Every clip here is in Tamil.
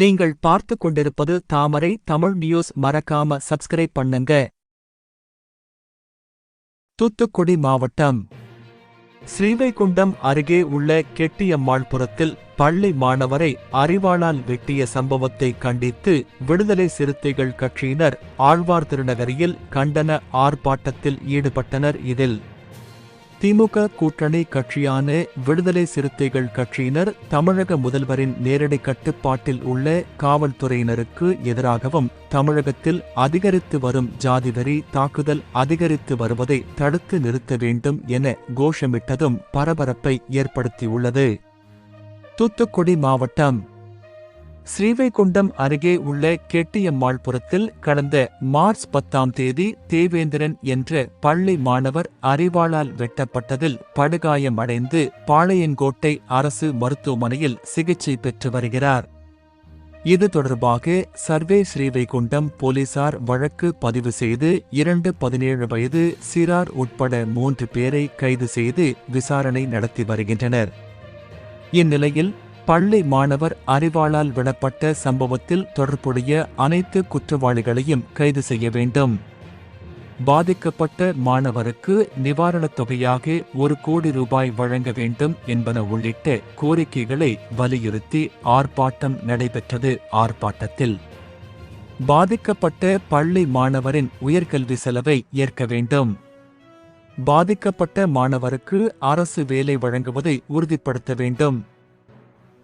நீங்கள் பார்த்து கொண்டிருப்பது தாமரை தமிழ் நியூஸ். மறக்காம சப்ஸ்கிரைப் பண்ணுங்க. தூத்துக்குடி மாவட்டம் ஸ்ரீவைகுண்டம் அருகே உள்ள கெட்டியம்மாள்புரத்தில் பள்ளி மாணவரை அறிவாளால் வெட்டிய சம்பவத்தை கண்டித்து விடுதலை சிறுத்தைகள் கட்சியினர் ஆழ்வார் திருநகரியில் கண்டன ஆர்ப்பாட்டத்தில் ஈடுபட்டனர் இதில். திமுக கூட்டணி கட்சியான விடுதலை சிறுத்தைகள் கட்சியினர் தமிழக முதல்வரின் நேரடி கட்டுப்பாட்டில் உள்ள காவல்துறையினருக்கு எதிராகவும் தமிழகத்தில் அதிகரித்து வரும் ஜாதிவெறி தாக்குதல் அதிகரித்து வருவதை தடுத்து நிறுத்த வேண்டும் என கோஷமிட்டதும் பரபரப்பை ஏற்படுத்தியுள்ளது. தூத்துக்குடி மாவட்டம் ஸ்ரீவைகுண்டம் அருகே உள்ள கெட்டியம்மாள்புரத்தில் கடந்த மார்ச் பத்தாம் தேதி தேவேந்திரன் என்ற பள்ளி மாணவர் அறிவாளால் வெட்டப்பட்டதில் படுகாயமடைந்து பாளையங்கோட்டை அரசு மருத்துவமனையில் சிகிச்சை பெற்று வருகிறார். இது தொடர்பாக சர்வே ஸ்ரீவைகுண்டம் போலீசார் வழக்கு பதிவு செய்து இரண்டு பதினேழு வயது சிறார் உட்பட மூன்று பேரை கைது செய்து விசாரணை நடத்தி வருகின்றனர். இந்நிலையில் பள்ளி மாணவர் அறிவாளால் விடப்பட்ட சம்பவத்தில் தொடர்புடைய அனைத்து குற்றவாளிகளையும் கைது செய்ய வேண்டும். பாதிக்கப்பட்ட மாணவருக்கு நிவாரணத் தொகையாக ஒரு கோடி ரூபாய் வழங்க வேண்டும் என்பன உள்ளிட்ட கோரிக்கைகளை வலியுறுத்தி ஆர்ப்பாட்டம் நடைபெற்றது ஆர்ப்பாட்டத்தில். பாதிக்கப்பட்ட பள்ளி மாணவரின் உயர்கல்வி செலவை ஏற்க வேண்டும். பாதிக்கப்பட்ட மாணவருக்கு அரசு வேலை வழங்குவதை உறுதிப்படுத்த வேண்டும்.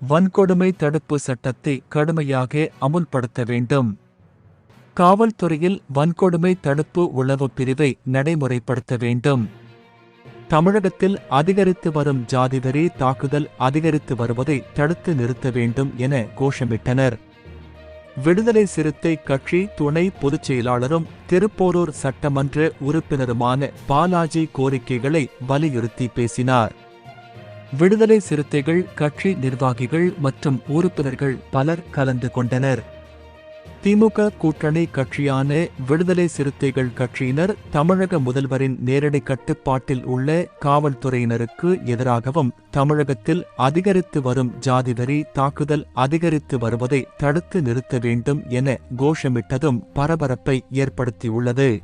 வன்கொடுமை தடுப்பு சட்டத்தை கடுமையாக அமுல்படுத்த வேண்டும். காவல்துறையில் வன்கொடுமை தடுப்பு உளவு பிரிவை நடைமுறைப்படுத்த வேண்டும். தமிழகத்தில் அதிகரித்து வரும் ஜாதிவெறி தாக்குதல் அதிகரித்து வருவதை தடுத்து நிறுத்த வேண்டும் என கோஷமிட்டனர். விடுதலை சிறுத்தை கட்சி துணை பொதுச் செயலாளரும் திருப்போரூர் சட்டமன்ற உறுப்பினருமான பாலாஜி கோரிக்கைகளை வலியுறுத்தி பேசினார். விடுதலை சிறுத்தைகள் கட்சி நிர்வாகிகள் மற்றும் உறுப்பினர்கள் பலர் கலந்து கொண்டனர். திமுக கூட்டணி கட்சியான விடுதலை சிறுத்தைகள் கட்சியினர் தமிழக முதல்வரின் நேரடி கட்டுப்பாட்டில் உள்ள காவல்துறையினருக்கு எதிராகவும் தமிழகத்தில் அதிகரித்து வரும் ஜாதிவெறி தாக்குதல் அதிகரித்து வருவதை தடுத்து நிறுத்த வேண்டும் என கோஷமிட்டதும் பரபரப்பை ஏற்படுத்தியுள்ளது.